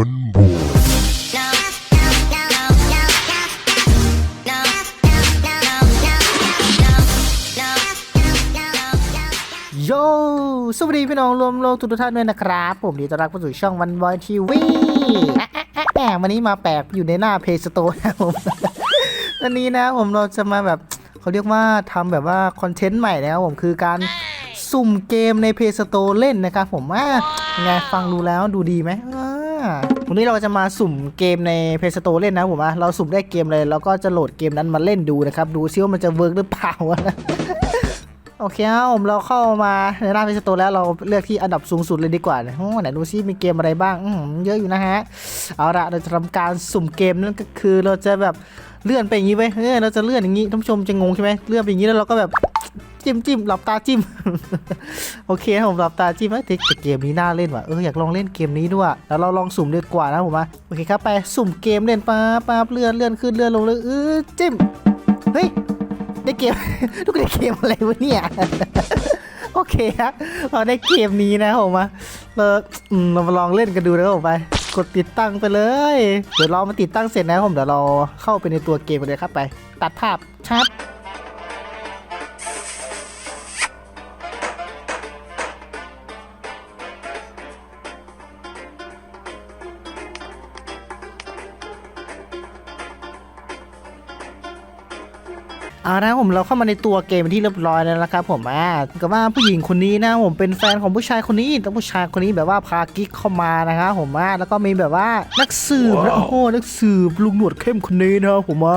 คนโบโย สวัสดีพี่น้องรวมโลกทุกท่านด้วยนะครับ ผมดีต้อนรับเข้าสู่ช่องวันบอยทีวีแหมวันนี้มาแปลกอยู่ในหน้าเพจสโตนะผมวันนี้นะผมเราจะมาแบบเขาเรียกว่าทำแบบว่าคอนเทนต์ใหม่นะครับผมคือการสุ่มเกมในเพจสโตเล่นนะครับผมว่าไงฟังดูแล้วดูดีไหม วันนี้เราจะมาสุ่มเกมในเพจสโตร์เล่นนะผมอะเราสุ่มได้เกมเลยแล้วก็จะโหลดเกมนั้นมาเล่นดูนะครับ ดูซิว่ามันจะเวิร์กหรือเปล่านะโอเคครับผมเราเข้ามาในหน้าเพจสโตแล้วเราเลือกที่อันดับสูงสุดเลยดีกว่าโอ้ไหนดูซิมีเกมอะไรบ้างอืมเยอะอยู่นะฮะ เอาละเราจะทำการสุ่มเกมนั่นก็คือเราจะแบบเลื่อนไปอย่างนี้ไว้ยเออเราจะเลื่อนอย่างนี้ท่านผู้ชมจะงงใช่ไหมเลื่อนไปอย่างนี้แล้วเราก็แบบ จิ้มจิ้มหลับตาจิ้ม โอเคผมหลับตาจิ้มเอ้ยแต่เกมนี้น่าเล่นว่ะเอออยากลองเล่นเกมนี้ด้วยแล้วเราลองสุ่มดีกว่านะผมอะโอเคครับไปสุ่มเกมเล่นป๊าบป๊าบเลื่อนเลื่อนขึ้นเลื่อนลงเลยเออจิ้มเฮ้ยได้เกมทุกคนได้เกมอะไรวะเนี่ยโอเคครับเราได้เกมนี้นะผมมาเราอืมเรามาลองเล่นกันดูนะผมไป กดติดตั้งไปเลย เดี๋ยวเรามาติดตั้งเสร็จนะผมเดี๋ยวเราเข้าไปในตัวเกมกันเลยครับไป ตัดภาพชัด เอาละผมเราเข้ามาในตัวเกมที่เรียบร้อยแล้วนะครับผมอ่ากับว่าผู้หญิงคนนี้นะผมเป็นแฟนของผู้ชายคนนี้แต่ผู้ชายคนนี้แบบว่าพากิ๊กเข้ามานะครับผมอ่าแล้วก็มีแบบว่านักสืบนะโอ้โหนักสืบลุงหนวดเข้มคนนี้นะครับผมอ่า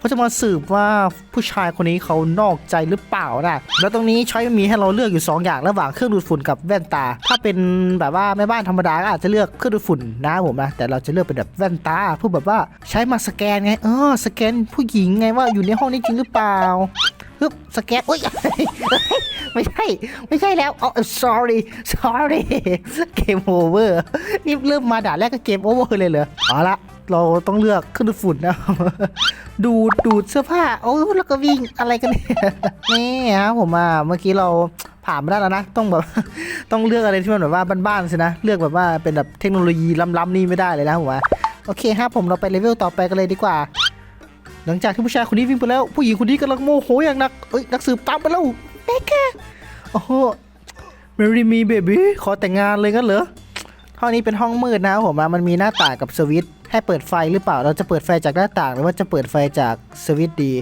เขาจะมาสืบว่าผู้ชายคนนี้เขานอกใจหรือเปล่านะแล้วตรงนี้ช้อยมีให้เราเลือกอยู่ 2 อย่างระหว่างเครื่องดูดฝุ่นกับแว่นตา ถ้าเป็นแบบว่าแม่บ้านธรรมดาก็อาจจะเลือกเครื่องดูดฝุ่นนะผมนะแต่เราจะเลือกเป็นแบบแว่นตาเพื่อแบบว่าใช้มาสแกนไงเออสแกนผู้หญิงไงว่าอยู่ในห้องนี้จริงหรือเปล่าฮึบสแกนอุ้ยไม่ใช่ ไม่ใช่แล้วอ๋อ sorry sorry เกมโอเวอร์นี่เริ่มมาด่าแรกก็เกมโอเวอร์เลยเหรอเอาละเราต้องเลือกเครื่องดูดฝุ่นนะ ดูดดูดเสื้อผ้า โอ้แล้วก็วิ่งอะไรกันเนี่ยนี่ฮะผมอะเมื่อกี้เราผ่านมาได้แล้วนะต้องแบบต้องเลือกอะไรที่มันแบบว่าบ้านๆสินะเลือกแบบว่าเป็นแบบเทคโนโลยีล้ำๆนี่ไม่ได้เลยนะผมว่าโอเคครับผมเราไปเลเวลต่อไปกันเลยดีกว่า หลังจากที่ผู้ชายคนนี้วิ่งไปแล้ว ผู้หญิงคนนี้กำลังโมโหอย่างหนักเอ้ยนักสืบตามไปแล้วเบค่ะโอ้โหเมรี่มีเบบี้ขอแต่งงานเลยกันเหรอห้องนี้เป็นห้องมืดนะผมอะมันมีหน้าต่างกับสวิต ให้เปิดไฟหรือเปล่า เราจะเปิดไฟจากหน้าต่าง หรือว่าจะเปิดไฟจากสวิตช์ดี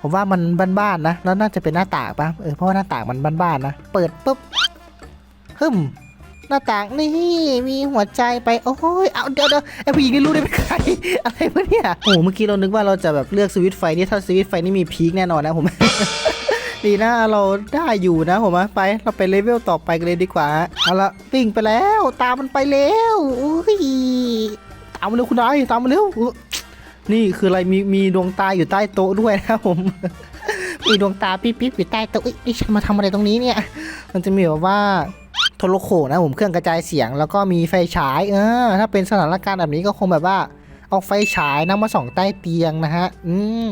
ผมว่ามันบ้านๆนะ แล้วน่าจะเป็นหน้าต่างปะเออ เพราะว่าหน้าต่างมันบ้านๆนะ เปิดปุ๊บฮึมหน้าต่างนี่มีหัวใจไป โอ้ย เอาเดี๋ยวเดี๋ยวไอผู้หญิงนี่รู้ได้เป็นใคร อะไรวะเนี่ย โอ้เมื่อกี้เรานึกว่าเราจะแบบเลือกสวิตไฟนี่ถ้าสวิตไฟนี่มีพีคแน่นอนนะผม ดีนะเราได้อยู่นะผมอะไป เราไปเลเวลต่อไปกันเลยดีกว่า เอาละวิ่งไปแล้ว ตามมันไปแล้วอุ้ย ตามมาเร็วคุณนายตามมาเร็วนี่คืออะไรมีมีดวงตาอยู่ใต้โต๊ะด้วยนะครับผม มีดวงตาปิ๊บๆอยู่ใต้โต๊ะเอ้ยนี่ฉันมาทำอะไรตรงนี้เนี่ย มันจะมีแบบว่าโทรโขนะผมเครื่องกระจายเสียงแล้วก็มีไฟฉายเออถ้าเป็นสถานการณ์แบบนี้ก็คงแบบว่าเอาไฟฉายนำมาส่องใต้เตียงนะฮะ อืม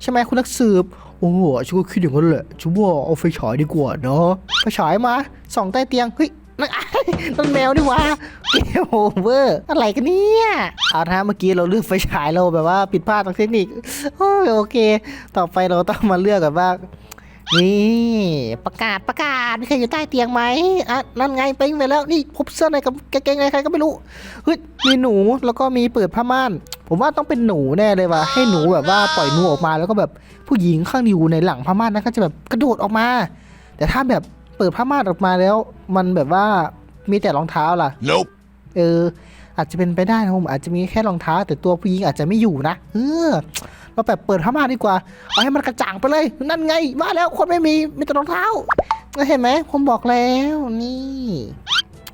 ใช่ไหมคุณนักสืบ โอ้โหฉันก็คิดอย่างนั้นแหละฉันว่าเอาไฟฉายดีกว่าเนาะไฟฉายมาส่องใต้เตียงเฮ้ย นั่นนั่นแมวดิวะเกมโอเวอร์อะไรกันเนี่ยเอาละฮะเมื่อกี้เราเลือกไฟฉายเราแบบว่าผิดพลาดทางเทคนิคโอ้ยโอเค ต่อไปเราต้องมาเลือกแบบว่านี่ประกาศประกาศมีใครอยู่ใต้เตียงไหมอะนั่นไงไปไปแล้วนี่พบเสื้อในกับกงเกงในใครก็ไม่รู้เฮ้ยมีหนูแล้วก็มีเปิดผ้าม่าน ผมว่าต้องเป็นหนูแน่เลยว่ะให้หนูแบบว่าปล่อยหนูออกมาแล้วก็แบบผู้หญิงข้างอยู่ในหลังผ้าม่านนั้นก็จะแบบกระโดดออกมา แต่ถ้าแบบ เปิดผ้าม่านออกมาแล้ว มันแบบว่ามีแต่รองเท้าล่ะ Nope. เออ อาจจะเป็นไปได้นะผมอาจจะมีแค่รองเท้า แต่ตัวผู้หญิงอาจจะไม่อยู่นะเออเราแบบเปิดผ้าม่านดีกว่า เอาให้มันกระจ่างไปเลย นั่นไงมาแล้วคนไม่มีมีแต่รองเท้าเห็นไหมผมบอกแล้วนี่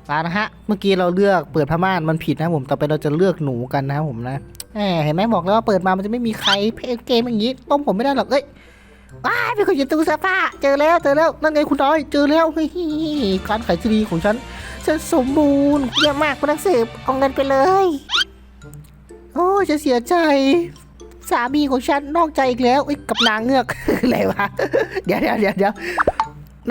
มานะฮะ เมื่อกี้เราเลือกเปิดผ้าม่านมันผิดนะผมต่อไปเราจะเลือกหนูกันนะครับผมนะแหมเห็นไหมบอกแล้วว่าเปิดมามันจะไม่มีใครเพลย์เกมอย่างนี้ต้มผมไม่ได้หรอกเอ้ย ว้ายเป็นคนอยู่ตู้เสื้อผ้าเจอแล้วเจอแล้วนั่นไงคุณน้อย เจอแล้วเฮ้ยการขายทีดีของฉันฉันสมบูรณ์เยี่ยมมากคุณนักสืบเอาเงินไปเลย โอ้จะเสียใจ สามีของฉันนอกใจอีกแล้วเอ้กับนางเงือกอะไรวะเดี๋ยวเดี๋ยวเดี๋ยวเดี๋ยว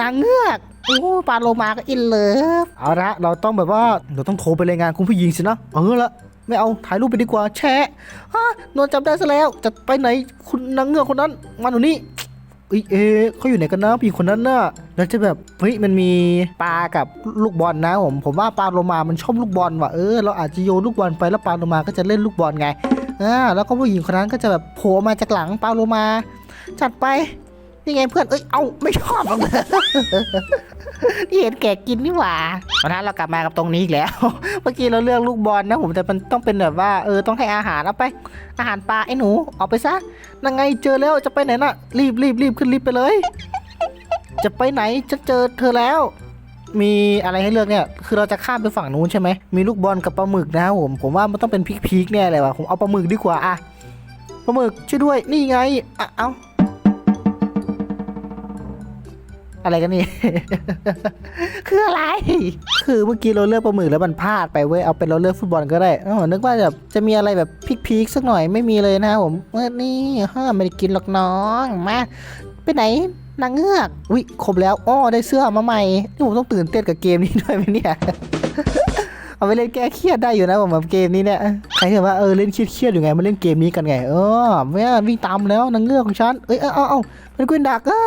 นางเงือกโอ้ปลาโลมาก็อินเลิฟเอาละเราต้องแบบว่าเราต้องโทรไปรายงานคุณผู้หญิงสินะเออละไม่เอาถ่ายรูปไปดีกว่าแชะฮะโดนจับได้ซะแล้วจะไปไหนคุณนางเงือกคนนั้นมาหนูนี่ เอ้ยเอ๊ะเขาอยู่ไหนกันนะผู้หญิงคนนั้นน่ะแล้วจะแบบเฮ้ยมันมีปลากับลูกบอลนะผมผมว่าปลาโลมามันชอบลูกบอลว่ะเออเราอาจจะโยนลูกบอลไปแล้วปลาโลมาก็จะเล่นลูกบอลไงอ่าแล้วก็ผู้หญิงคนนั้นก็จะแบบโผล่มาจากหลังปลาโลมา จัดไป นี่ไงเพื่อน เอ้ย เอาไม่ชอบหรอกนะนี่เห็นแกกินนี่หว่าวันนั้นเรากลับมากับตรงนี้อีกแล้ว เมื่อกี้เราเลือกลูกบอลนะผมแต่มันต้องเป็นแบบว่า เออ ต้องให้อาหารเอาไป อาหารปลาไอ้หนู เอาไปซะนั่งไงเจอแล้วจะไปไหนน่ะ รีบรีบรีบขึ้นรีบไปเลย จะไปไหนจะเจอเธอแล้ว มีอะไรให้เลือกเนี่ย คือเราจะข้ามไปฝั่งนู้นใช่ไหม มีลูกบอลกับปลาหมึกนะครับผม ผมว่ามันต้องเป็นพีคๆเนี่ยเลยว่ะผมเอาปลาหมึกดีกว่าอะปลาหมึกช่วยด้วย นี่ไงอะเอ้า อะไรกันนี่ คืออะไร คือเมื่อกี้เราเลือกปลาหมึกแล้วมันพลาดไปเว้ย เอาเป็นเราเลือกฟุตบอลก็ได้เออนึกว่าแบบจะมีอะไรแบบพีคๆสักหน่อยไม่มีเลยนะครับผมเมื่อนี่ฮะไม่ได้กินหรอกน้องมาไปไหนนางเงือกอุ้ยครบแล้วอ้อได้เสื้อมาใหม่นี่ผมต้องตื่นเต้นกับเกมนี้ด้วยไหมเนี่ยเอาไปเล่นแก้เครียดได้อยู่นะผมแบบเกมนี้เนี่ยใครเห็นว่าเออเล่นเครียดๆอยู่ไงมาเล่นเกมนี้กันไงเออแม่วิ่งตามแล้วนางเงือกของฉันเอ้ยเอาเอาเอาเป็นกุนดักอะ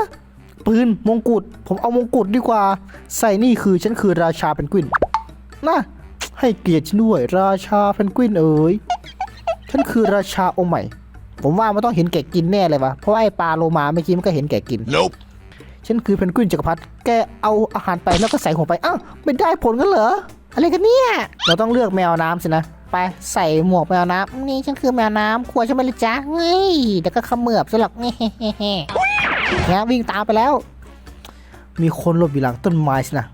ปืนมงกุฎผมเอามงกุฎดีกว่า ใส่นี่คือฉันคือราชาเพนกวินนะให้เกียรติฉันด้วย ราชาเพนกวินเอ๋ยฉันคือราชาองค์ใหม่ ผมว่ามันต้องเห็นแก่กินแน่เลยวะเพราะว่าไอ้ปลาโลมาเมื่อกี้มันก็เห็นแก่กิน Nope. ฉันคือเพนกวินจักรพรรดิแกเอาอาหารไปแล้วก็ใส่หัวไปอ้าวไม่ได้ผลกันเหรออะไรกันเนี่ยเราต้องเลือกแมวน้ำสินะไปใส่หมวกแมวน้ำนี่ฉันคือแมวน้ำครัวใช่ไหมล่ะจ๊ะเฮ้ยเดี๋ยวก็เขมือบซะหรอกเฮ้เฮ้เนี่ยวิ่งตามไปแล้ว มีคนหลบอยู่หลังต้นไม้สินะ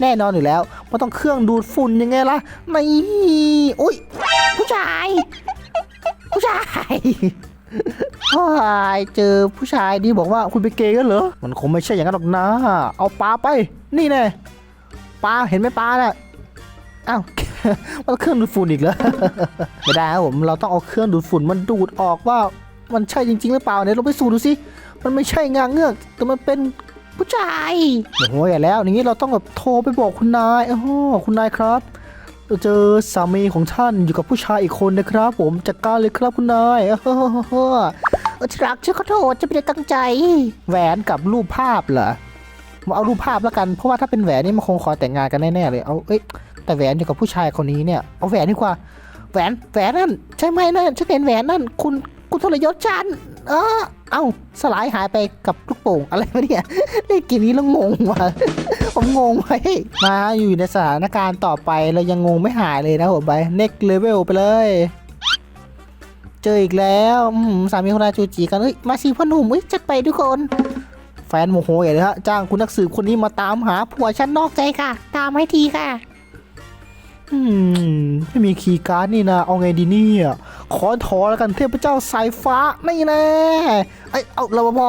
แน่นอนอยู่แล้วมันต้องเครื่องดูดฝุ่นยังไงล่ะนี่อุ้ยผู้ชาย ผู้ชายว้ายเจอผู้ชายนี่บอกว่าคุณไปนเกย์กันเหรอ มันคงไม่ใช่อย่างนั้นหรอกนะ เอาปลาไป นี่แน่ปลาเห็นไหมปลาน่ะอ้าวมันเครื่องดูดฝุ่นอีกเหรอไม่ได้ครับผม เราต้องเอาเครื่องดูดฝุ่นมันดูดออกว่า มันใช่จริง ๆ หรือเปล่าเนี่ยเราไปสูดดูสิ มันไม่ใช่งางเงือก แต่มันเป็นผู้ชายโอ้โหอย่าแล้วอย่างนี้เราต้องแบบโทรไปบอกคุณนายอ้โหคุณนายครับเราเจอสามีของท่านอยู่กับผู้ชายอีกคนนะครับ ผมจัดการเลยครับคุณนายเออเออที่รักฉันขอโทษจะไม่ได้ตั้งใจ แหวนกับรูปภาพเหรอมาเอารูปภาพแล้วกัน เพราะว่าถ้าเป็นแหวนนี่มันคงขอแต่งงานกันแน่ๆเลย เอาเอ้ยแต่แหวนอยู่กับผู้ชายคนนี้เนี่ย เอาแหวนดีกว่า แหวน แหวนนั่น ใช่ไหมนั่นฉันเห็นแหวนนั่น คุณ คุณทรยศฉัน เออ เอ้า สลายหายไปกับลูกโป่งอะไรวะเนี่ย เล่นเกมนี้แล้วงงว่ะ ผมงงไว้มาอยู่ในสถานการณ์ต่อไปเรายังงงไม่หายเลยนะผมไป next level ไปเลย เจออีกแล้วสามีคนราจูจีกันเอ้ย มาสิพ่อหนุ่มเอ้ยจัดไปทุกคน แฟนโมโหใหญ่เลยฮะ จ้างคุณนักสืบคนนี้มาตามหาผัวฉันนอกใจค่ะ ตามให้ทีค่ะ อืมไม่มีคีย์การ์ดนี่นะ เอาไงดีเนี่ยขอถอแล้วกันเทพเจ้าสายฟ้าไม่แน่เอ้ยเอาเรปภ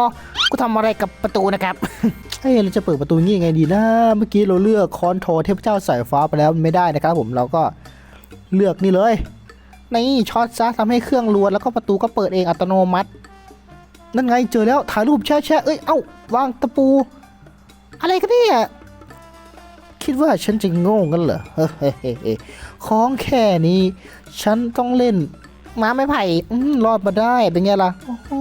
กูทำอะไรกับประตูนะครับเฮ้ยเราจะเปิดประตูนี้ยังไงดีนะ เมื่อกี้เราเลือกคอนโทรเทพเจ้าสายฟ้าไปแล้วไม่ได้นะครับ ผมเราก็เลือกนี่เลยนี่ช็อตซะทำให้เครื่องรวนแล้วก็ประตูก็เปิดเองอัตโนมัติ นั่นไงเจอแล้วถ่ายรูปแช่แช่เอ้ยเอ้าวางตะปู อะไรกันเนี่ย คิดว่าฉันจะโง่กันเหรอเฮ้ยของแค่นี้ ฉันต้องเล่นม้าไม่ไผ่อืมรอดมาได้ เป็นไงล่ะโอ้โห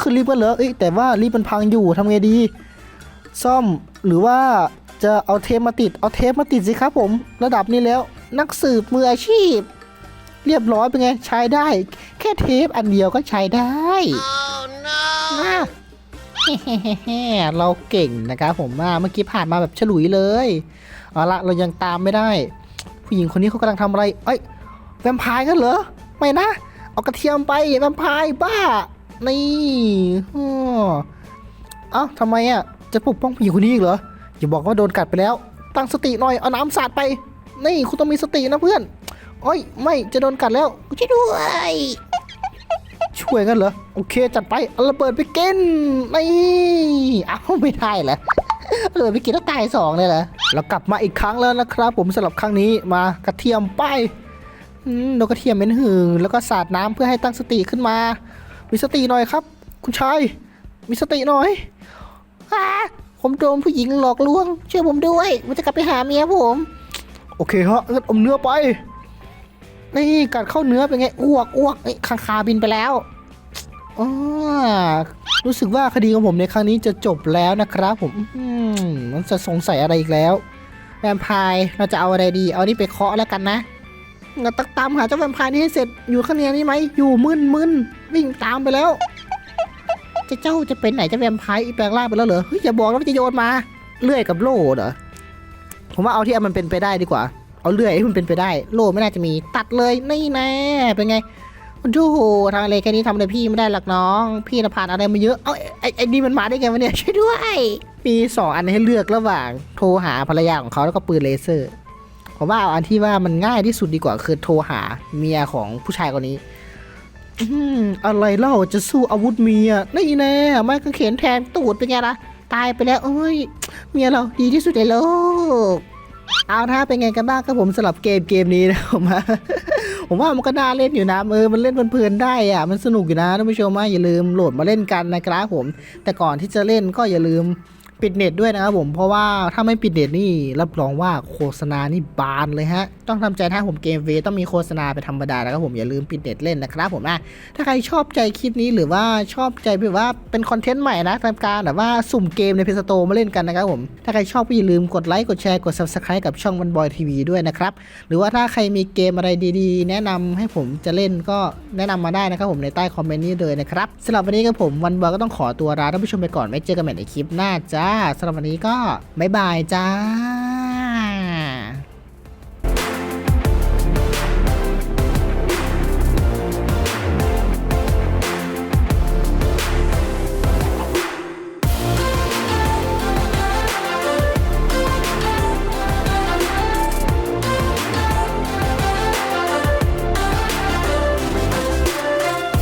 ขึ้นลิฟต์กันเหรอเอ้ยแต่ว่าลิฟต์มันพังอยู่ทำไงดี ซ่อมหรือว่าจะเอาเทปมาติด เอาเทปมาติดสิครับผม ระดับนี้แล้ว นักสืบมืออาชีพ เรียบร้อยเป็นไง ใช้ได้ แค่เทปอันเดียวก็ใช้ได้ Oh no. มา เราเก่งนะครับผมมาเมื่อกี้ผ่านมาแบบฉลุยเลยเอาละเรายังตามไม่ได้ ผู้หญิงคนนี้เขากำลังทำอะไรเอ้ยแวมไพร์กันเหรอไม่นะเอากระเทียมไปแวมไพร์บ้า นี่อ้อเอ้าทำไมอะจะปกป้องผู้หญิงคนนี้อีกเหรออย่าบอกว่าโดนกัดไปแล้ว ตั้งสติหน่อยเอาน้ำสาดไป นี่คุณต้องมีสตินะเพื่อนโอ้ยไม่จะโดนกัดแล้วช่วยด้วย ช่วยกันเหรอ โอเค จัดไปเอาระเบิดไปกินนี่เอ้าไม่ได้เหรอเบิดไปกินแล้วตายสองเลยเหรอเรากลับมาอีกครั้งแล้วนะครับ ผมสำหรับครั้งนี้มากระเทียมไปโดนกระเทียมเป็นหึงแล้วก็สาดน้ำเพื่อให้ตั้งสติขึ้นมา มีสติหน่อยครับ คุณชายมีสติหน่อยอ่าผมโดนผู้หญิงหลอกลวงช่วยผมด้วยผมจะกลับไปหาเมียผม โอเคฮะงั้นอมเนื้อไปนี่กัดเข้าเนื้อเป็นไงอ้วกอ้วกเอ้คางคาบินไปแล้ว อารู้สึกว่าคดีของผมในครั้งนี้จะจบแล้วนะครับ ผมมันจะสงสัยอะไรอีกแล้วแวมไพร์เราจะเอาอะไรดี เอานี่ไปเคาะแล้วกันนะเราตักตามหาเจ้าแวมไพร์นี่ให้เสร็จอยู่ข้างในนี้ไหมอยู่มึนมึนวิ่งตามไปแล้วจะเจ้าจะเป็นไหนเจะแวมไพร์อีแปลงร่างไปแล้วเหรอเฮ้ยอย่าบอกนะว่าจะโยนมาเลื่อยกับโล่เหรอผมว่าเอาที่มันเป็นไปได้ดีกว่า เอาเลื่อยให้มันเป็นไปได้ โล่ไม่น่าจะมีตัดเลยนี่แน่เป็นไง โอ้โหทำอะไรแค่นี้ทำอะไรพี่ไม่ได้หรอกน้อง พี่นะผ่านอะไรมาเยอะ เอ้าไอ้ไอ้นี่มันมาได้ไงวะเนี่ยช่วยด้วย มีสองอันให้เลือกระหว่าง โทรหาภรรยาของเขาแล้วก็ปืนเลเซอร์ผมว่าเอาอันที่ว่ามันง่ายที่สุดดีกว่าคือโทรหาเมียของผู้ชายคนนี้อะไรเล่าจะสู้อาวุธเมียนี่แน่ไม่ก็เขนแทนตูดเป็นไงล่ะตายไปแล้วเอ้ย เมียเราดีที่สุดในโลก เอาถ้าเป็นไงกันบ้างครับผมสำหรับเกมเกมนี้นะผมว่า ผมว่ามันก็น่าเล่นอยู่นะเออมันเล่นเพลินๆได้อะมันสนุกอยู่นะท่านผู้ชมอย่าลืมโหลดมาเล่นกันนะครับผม แต่ก่อนที่จะเล่นก็อย่าลืม ปิดเน็ตด้วยนะครับผมเพราะว่าถ้าไม่ปิดเน็ตนี่รับรองว่าโฆษณานี่บานเลยฮะ ต้องทำใจถ้าผมเกมเวต้องมีโฆษณาเป็นธรรมดานะครับผมอย่าลืมปิดเน็ตเล่นนะครับผมนะถ้าใครชอบใจคลิปนี้หรือว่าชอบใจแบบว่าเป็นคอนเทนต์ใหม่นะทำการแบบว่าสุ่มเกมในเพจสโตมาเล่นกันนะครับผมถ้าใครชอบก็อย่าลืมกดไลค์กดแชร์กด subscribe กับช่องวันบอยทีวีด้วยนะครับหรือว่าถ้าใครมีเกมอะไรดีๆ แนะนำให้ผมจะเล่นก็แนะนำมาได้นะครับผมในใต้คอมเมนต์นี้เลยนะครับสำหรับวันนี้ก็ผมวันบอยก็ต้องขอตัวลาท่านผู้ชมไปก่อนไว้เจอกันใหม่ในคลิปหน้าจ้าสำหรับวันนี้ก็บ๊ายบายจ้า